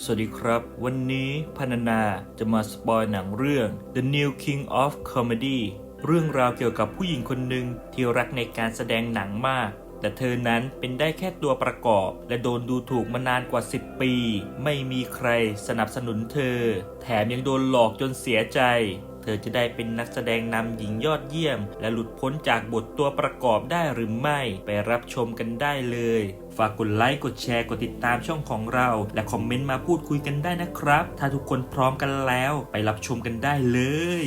สวัสดีครับ วันนี้พรรณนาจะมาสปอยหนังเรื่อง The New King of Comedy เรื่องราวเกี่ยวกับผู้หญิงคนหนึ่งที่รักในการแสดงหนังมาก แต่เธอนั้นเป็นได้แค่ตัวประกอบ และโดนดูถูกมานานกว่า 10 ปี ไม่มีใครสนับสนุนเธอ แถมยังโดนหลอกจนเสียใจ เธอจะได้เป็นนักแสดงนำหญิงยอดเยี่ยม และหลุดพ้นจากบทตัวประกอบได้หรือไม่ไปรับชมกันได้เลย ฝากกดไลค์กดแชร์กดติดตามช่องของเรา และคอมเมนต์มาพูดคุยกันได้นะครับ ถ้าทุกคนพร้อมกันแล้ว ไปรับชมกันได้เลย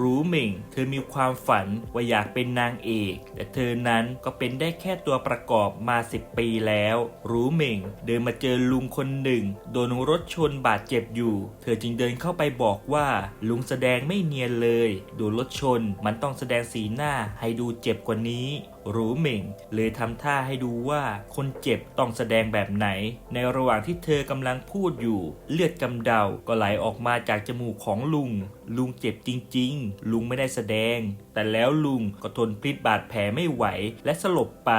รู้เหม่ง เธอมีความฝันว่าอยากเป็นนางเอก แต่เธอนั้นก็เป็นได้แค่ตัวประกอบมา 10 ปีแล้ว รู้เหม่ง เดินมาเจอลุงคนหนึ่ง โดนรถชนบาดเจ็บอยู่ เธอจึงเดินเข้าไปบอกว่า ลุงแสดงไม่เนียนเลย โดนรถชนมันต้องแสดงสีหน้าให้ดูเจ็บกว่านี้หรูเหม่งเลยทำท่าให้ดูว่าคนเจ็บต้องแสดงแบบไหน ในระหว่างที่เธอกำลังพูดอยู่ เลือดกำเดา ก็ไหลออกมาจากจมูกของลุง ลุงเจ็บจริง ๆ ลุงไม่ได้แสดง แต่แล้วลุงก็ทนพิษบาดแผลไม่ไหวและสลบไป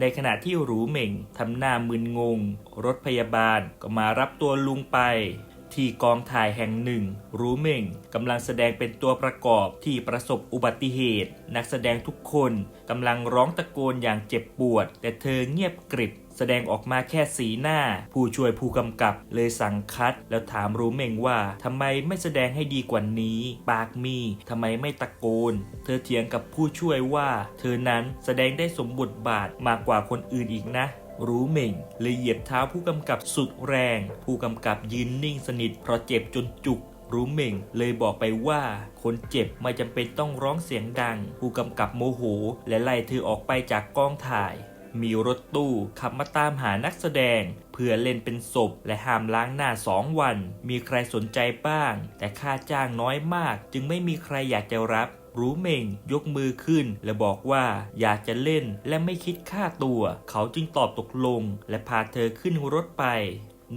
ในขณะที่หรูเหม่งทำหน้ามึนงง รถพยาบาลก็มารับตัวลุงไป ที่กองถ่ายแห่งหนึ่ง รู้เม่งกำลังแสดงเป็นตัวประกอบที่ประสบอุบัติเหตุ นักแสดงทุกคนกำลังร้องตะโกนอย่างเจ็บปวด แต่เธอเงียบกริบแสดงออกมาแค่สีหน้า ผู้ช่วยผู้กำกับเลยสั่งคัด แล้วถามรู้เม่งว่าทำไมไม่แสดงให้ดีกว่านี้ ปากมีทำไมไม่ตะโกน เธอเถียงกับผู้ช่วยว่า เธอนั้นแสดงได้สมบทบาทมากกว่าคนอื่นอีกนะ รู้เหม่งเลยเหยียบเท้าผู้กำกับสุดแรง ผู้กำกับยืนนิ่งสนิทเพราะเจ็บจนจุก รู้เหม่งเลยบอกไปว่า คนเจ็บไม่จำเป็นต้องร้องเสียงดัง ผู้กำกับโมโห และไล่เธอออกไปจากกองถ่าย มีรถตู้ขับมาตามหานักแสดง เพื่อเล่นเป็นศพและห้ามล้างหน้าสองวัน มีใครสนใจบ้าง แต่ค่าจ้างน้อยมาก จึงไม่มีใครอยากจะรับ รู้เม่งยกมือขึ้น และบอกว่าอยากจะเล่นและไม่คิดค่าตัว เขาจึงตอบตกลง และพาเธอขึ้นรถไป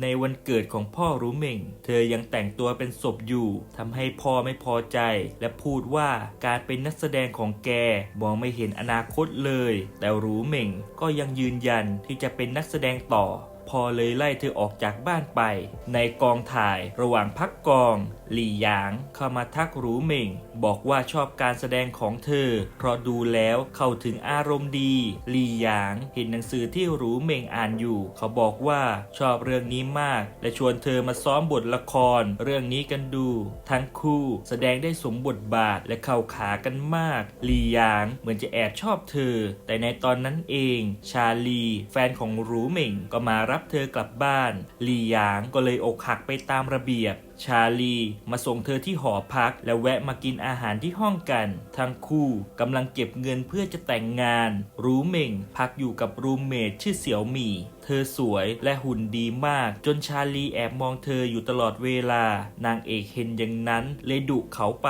ในวันเกิดของพ่อรู้เม่ง เธอยังแต่งตัวเป็นศพอยู่ทำให้พ่อไม่พอใจ และพูดว่าการเป็นนักแสดงของแกมองไม่เห็นอนาคตเลย แต่รู้เม่งก็ยังยืนยันที่จะเป็นนักแสดงต่อ พอเลยไล่เธอออกจากบ้านไป ในกองถ่ายระหว่างพักกอง หลี่หยางเข้ามาทักหรูเหม่ง บอกว่าชอบการแสดงของเธอ เพราะดูแล้วเข้าถึงอารมณ์ดี หลี่หยางเห็นหนังสือที่หรูเหม่งอ่านอยู่ เขาบอกว่าชอบเรื่องนี้มาก และชวนเธอมาซ้อมบทละครเรื่องนี้กันดู ทั้งคู่แสดงได้สมบทบาทและเข้าขากันมาก หลี่หยางเหมือนจะแอบชอบเธอ แต่ในตอนนั้นเอง ชาลี แฟนของหรูเหม่งก็มารับเธอกลับบ้าน หลี่หยางก็เลยอกหักไปตามระเบียบ ชาลีมาส่งเธอที่หอพัก และแวะมากินอาหารที่ห้องกัน ทั้งคู่กำลังเก็บเงินเพื่อจะแต่งงาน รู้เม่ง พักอยู่กับรูมเมทชื่อเสี่ยวหมี่เธอสวยและหุ่นดีมาก จนชาลีแอบมองเธออยู่ตลอดเวลา นางเอกเห็นอย่างนั้นเลยดุเขาไป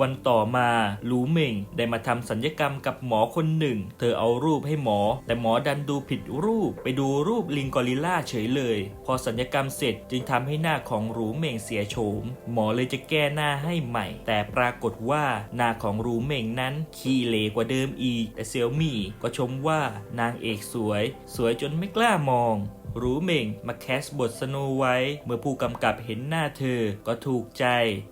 วันต่อมาหลูเหม่งได้มาทำสัญญกรรมกับหมอคนหนึ่ง เธอเอารูปให้หมอ แต่หมอดันดูผิดรูป ไปดูรูปลิงกอริลล่าเฉยเลย พอสัญญกรรมเสร็จจึงทำให้หน้าของรูเหม่งเสียโฉม หมอเลยจะแก้หน้าให้ใหม่ แต่ปรากฏว่าหน้าของรูเหม่งนั้นขี้เหลกว่าเดิมอีกแต่เซียวมี่ก็ชมว่านางเอกสวย สวยจนไม่กล้ามอง รู้เหม่งมาแคสบทสโนไว้ เมื่อผู้กำกับเห็นหน้าเธอก็ถูกใจ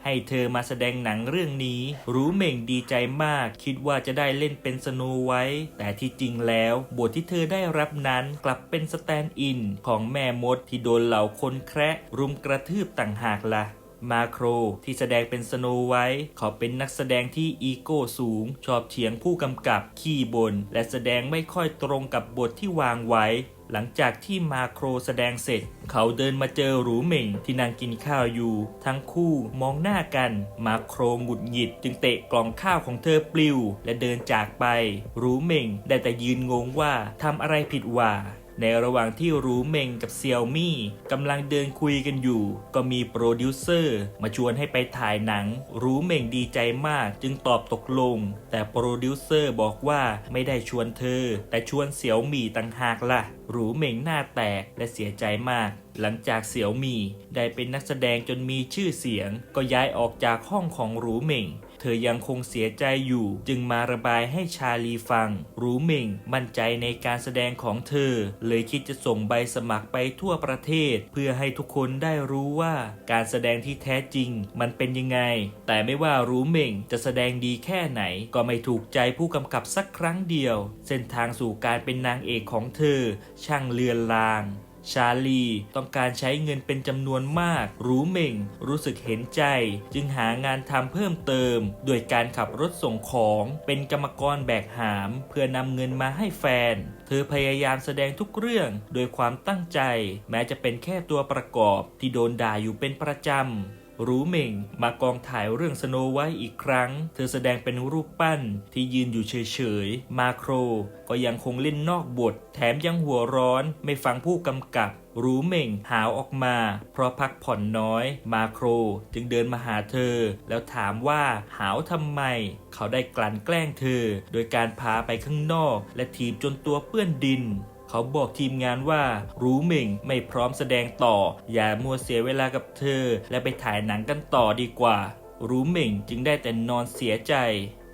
ให้เธอมาแสดงหนังเรื่องนี้ รู้เหม่งดีใจมาก คิดว่าจะได้เล่นเป็นสโนไว้ แต่ที่จริงแล้วบทที่เธอได้รับนั้นกลับเป็นสแตนด์อิน ของแม่มดที่โดนเหล่าคนแคระรุมกระทืบต่างหากละ่ะมาโครที่แสดงเป็นสโนไวท์เขาเป็นนักแสดงที่อีโก้สูง ชอบเถียงผู้กำกับ ขี้บน และแสดงไม่ค่อยตรงกับบทที่วางไว้ หลังจากที่มาโครแสดงเสร็จ เขาเดินมาเจอหรูเหม่งที่นางกินข้าวอยู่ ทั้งคู่มองหน้ากัน มาโครหงุดหงิด จึงเตะกล่องข้าวของเธอปลิว และเดินจากไป หรูเหม่งได้แต่ยืนงงว่าทำอะไรผิดว่า ในระหว่างที่รู้เมงกับเซียวมี่กำลังเดินคุยกันอยู่ ก็มีโปรดิวเซอร์มาชวนให้ไปถ่ายหนัง รู้เมงดีใจมากจึงตอบตกลง แต่โปรดิวเซอร์บอกว่าไม่ได้ชวนเธอ แต่ชวนเสี่ยวมี่ต่างหากล่ะ รู้เมงหน้าแตกและเสียใจมาก หลังจากเสี่ยวมี่ได้เป็นนักแสดงจนมีชื่อเสียง ก็ย้ายออกจากห้องของรู้เมง เธอยังคงเสียใจอยู่ จึงมาระบายให้ชาลีฟัง รู้เม่งมั่นใจในการแสดงของเธอ เลยคิดจะส่งใบสมัครไปทั่วประเทศ เพื่อให้ทุกคนได้รู้ว่าการแสดงที่แท้จริง มันเป็นยังไง แต่ไม่ว่ารู้เม่งจะแสดงดีแค่ไหน ก็ไม่ถูกใจผู้กำกับสักครั้งเดียว เส้นทางสู่การเป็นนางเอกของเธอ ช่างเลือนลาง ชาลี ต้องการใช้เงินเป็นจำนวนมาก รู้เหม่ง รู้สึกเห็นใจ จึงหางานทำเพิ่มเติม โดยการขับรถส่งของเป็นกรรมกรแบกหาม เพื่อนำเงินมาให้แฟน เธอพยายามแสดงทุกเรื่องโดยความตั้งใจ แม้จะเป็นแค่ตัวประกอบที่โดนด่าอยู่เป็นประจำ รู้เหม่งมากองถ่ายเรื่องสโนไว้อีกครั้ง เธอแสดงเป็นรูปปั้นที่ยืนอยู่เฉยๆ มาโครก็ยังคงเล่นนอกบท แถมยังหัวร้อนไม่ฟังผู้กำกับ รู้เหม่งหาวออกมา เพราะพักผ่อนน้อย มาโครจึงเดินมาหาเธอ แล้วถามว่าหาวทำไม เขาได้กลั่นแกล้งเธอ โดยการพาไปข้างนอก และถีบจนตัวเปื้อนดิน เขาบอกทีมงานว่ารู้เหม่งไม่พร้อมแสดงต่อ อย่ามัวเสียเวลากับเธอ และไปถ่ายหนังกันต่อดีกว่า รู้เหม่งจึงได้แต่นอนเสียใจ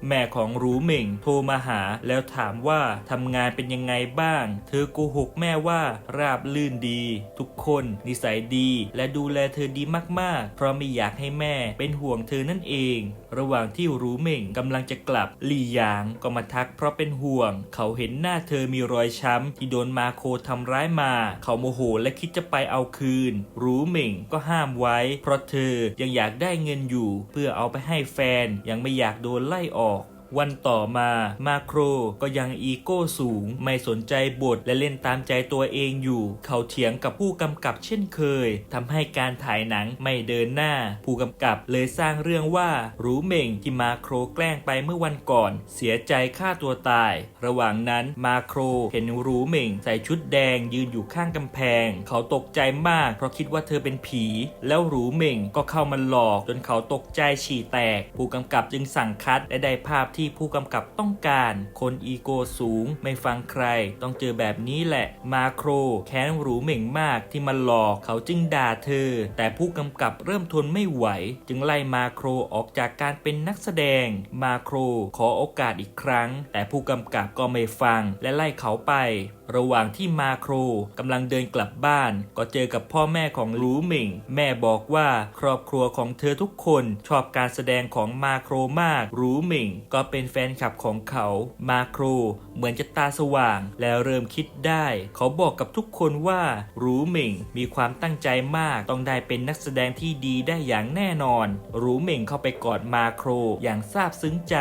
แม่ของรู้เหม่งโทรมาหาแล้วถามว่าทำงานเป็นยังไงบ้าง เธอโกหกแม่ว่าราบลื่นดี ทุกคนนิสัยดี และดูแลเธอดีมากๆ เพราะไม่อยากให้แม่เป็นห่วงเธอนั่นเองระหว่างที่รู้เหม่งกำลังจะกลับลี่หยางก็มาทักเพราะเป็นห่วง เขาเห็นหน้าเธอมีรอยช้ำที่โดนมาโคทำร้ายมา เขาโมโหและคิดจะไปเอาคืน รู้เหม่งก็ห้ามไว้ เพราะเธอยังอยากได้เงินอยู่ เพื่อเอาไปให้แฟนยังไม่อยากโดนไล่ออก วันต่อมามาโครก็ยังอีโก้สูง ไม่สนใจบทและเล่นตามใจตัวเองอยู่ เขาเถียงกับผู้กำกับเช่นเคยทำให้การถ่ายหนังไม่เดินหน้า ผู้กำกับเลยสร้างเรื่องว่ารู้เม่งที่มาโครแกล้งไปเมื่อวันก่อน เสียใจฆ่าตัวตาย ระหว่างนั้นมาโครเห็นรู้เม่งใส่ชุดแดงยืนอยู่ข้างกำแพง เขาตกใจมากเพราะคิดว่าเธอเป็นผี แล้วรู้เม่งก็เข้ามาหลอกจนเขาตกใจฉี่แตก ผู้กำกับจึงสั่งคัดและได้ภาพที่ผู้กำกับต้องการ คนอีโกสูงไม่ฟังใคร ต้องเจอแบบนี้แหละ มาโคร แค้นหรูเหม่งมากที่มาหลอกเขาจึงด่าเธอ แต่ผู้กำกับเริ่มทนไม่ไหว จึงไล่มาโครออกจากการเป็นนักแสดง มาโครขอโอกาสอีกครั้ง แต่ผู้กำกับก็ไม่ฟังและไล่เขาไป ระหว่างที่มาโครกำลังเดินกลับบ้าน ก็เจอกับพ่อแม่ของรูหมิง แม่บอกว่าครอบครัวของเธอทุกคนชอบการแสดงของมาโครมาก รูหมิง ก็เป็นแฟนคลับของเขา มาโครเหมือนจะตาสว่าง แล้วเริ่มคิดได้ เขาบอกกับทุกคนว่ารูหมิงมีความตั้งใจมากต้องได้เป็นนักแสดงที่ดีได้อย่างแน่นอน รูหมิงเข้าไปกอดมาโครอย่างซาบซึ้งใจ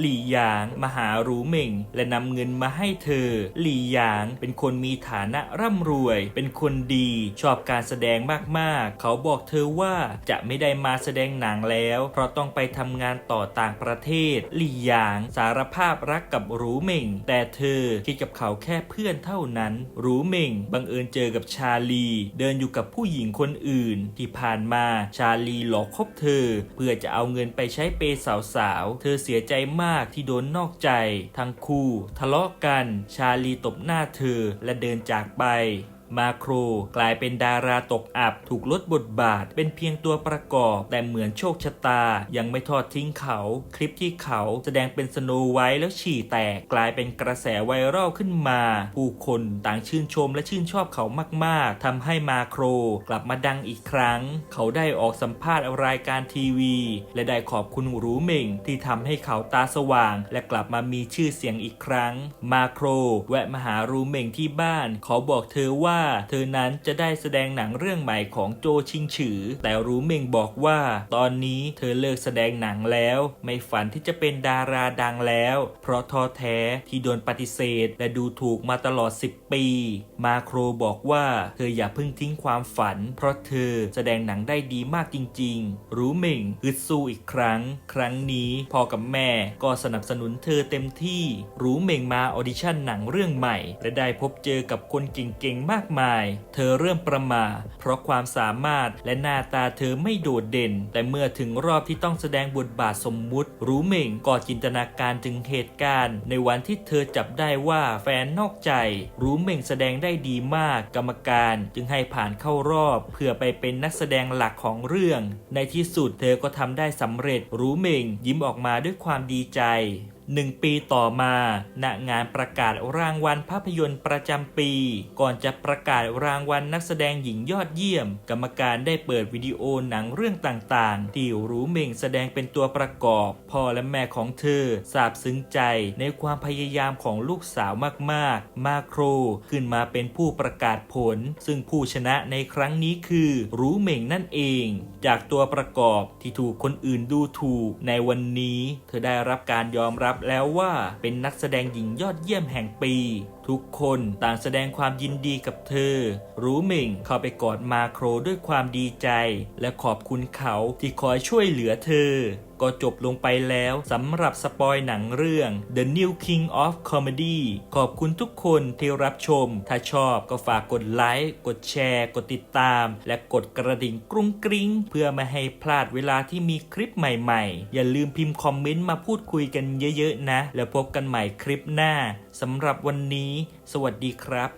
หลี่หยางมาหารูเหม่ง และนำเงินมาให้เธอ หลี่หยางเป็นคนมีฐานะร่ำรวย เป็นคนดีชอบการแสดงมากๆ เขาบอกเธอว่าจะไม่ได้มาแสดงหนังแล้ว เพราะต้องไปทำงานต่อต่างประเทศ หลี่หยางสารภาพรักกับรูเหม่ง แต่เธอคิดกับเขาแค่เพื่อนเท่านั้นรูเหม่งบังเอิญเจอกับชาลี เดินอยู่กับผู้หญิงคนอื่น ที่ผ่านมาชาลีหลอกคบเธอ เพื่อจะเอาเงินไปใช้เปย์สาวๆเธอเสียใจมากที่โดนนอกใจ ทั้งคู่ ทะเลาะกัน ชาลีตบหน้าเธอและเดินจากไป มาโครกลายเป็นดาราตกอับ ถูกลดบทบาท เป็นเพียงตัวประกอบ แต่เหมือนโชคชะตา ยังไม่ทอดทิ้งเขา คลิปที่เขาแสดงเป็นสโนไวท์แล้วฉี่แตก กลายเป็นกระแสไวรัลขึ้นมา ผู้คนต่างชื่นชมและชื่นชอบเขามาก ๆทำให้มาโครกลับมาดังอีกครั้ง เขาได้ออกสัมภาษณ์รายการทีวี และได้ขอบคุณรู้เม่งที่ทำให้เขาตาสว่าง และกลับมามีชื่อเสียงอีกครั้ง มาโครแวะมาหารู้เม่งที่บ้านขอบอกเธอว่าเธอนั้นจะได้แสดงหนังเรื่องใหม่ของโจชิงฉือ แต่รู้เมงบอกว่า ตอนนี้เธอเลิกแสดงหนังแล้ว ไม่ฝันที่จะเป็นดาราดังแล้ว เพราะท้อแท้ที่โดนปฏิเสธ และดูถูกมาตลอด 10 ปี มาโครบอกว่าเธออย่าเพิ่งทิ้งความฝัน เพราะเธอแสดงหนังได้ดีมากจริง ๆ รู้เมงฮึดสู้อีกครั้ง ครั้งนี้พ่อกับแม่ก็สนับสนุนเธอเต็มที่ รู้เมงมาออดิชั่นหนังเรื่องใหม่ และได้พบเจอกับคนเก่งๆมากมาย เธอเริ่มประมาเพราะความสามารถและหน้าตาเธอไม่โดดเด่น แต่เมื่อถึงรอบที่ต้องแสดงบทบาทสมมุติ รู้เหม่งก็จินตนาการถึงเหตุการณ์ ในวันที่เธอจับได้ว่าแฟนนอกใจ รู้เหม่งแสดงได้ดีมากกรรมการจึงให้ผ่านเข้ารอบ เพื่อไปเป็นนักแสดงหลักของเรื่อง ในที่สุดเธอก็ทำได้สำเร็จรู้เหม่งยิ้มออกมาด้วยความดีใจ หนึ่งปีต่อมาณงานประกาศรางวัลภาพยนตร์ประจำปี ก่อนจะประกาศรางวัลนักแสดงหญิงยอดเยี่ยม กรรมการได้เปิดวิดีโอหนังเรื่องต่างๆ ที่รู้เมงแสดงเป็นตัวประกอบ พ่อและแม่ของเธอซาบซึ้งใจในความพยายามของลูกสาวมากๆ มาโคร ขึ้นมาเป็นผู้ประกาศผล ซึ่งผู้ชนะในครั้งนี้คือ รู้เมงนั่นเอง จากตัวประกอบที่ถูกคนอื่นดูถูก ในวันนี้ เธอได้รับการยอมรับแล้วว่าเป็นนักแสดงหญิงยอดเยี่ยมแห่งปี ทุกคนต่างแสดงความยินดีกับเธอ รู้หมิงเข้าไปกอดมาโครด้วยความดีใจ และขอบคุณเขาที่คอยช่วยเหลือเธอ ก็จบลงไปแล้วสำหรับสปอยหนังเรื่อง The New King of Comedy ขอบคุณทุกคนที่รับชม ถ้าชอบก็ฝากกดไลค์ กดแชร์ กดติดตาม และกดกระดิ่งกรุ้งกริ้ง เพื่อไม่ให้พลาดเวลาที่มีคลิปใหม่ๆ อย่าลืมพิมพ์คอมเมนต์มาพูดคุยกันเยอะๆนะ แล้วพบกันใหม่คลิปหน้าสำหรับวันนี้ สวัสดีครับ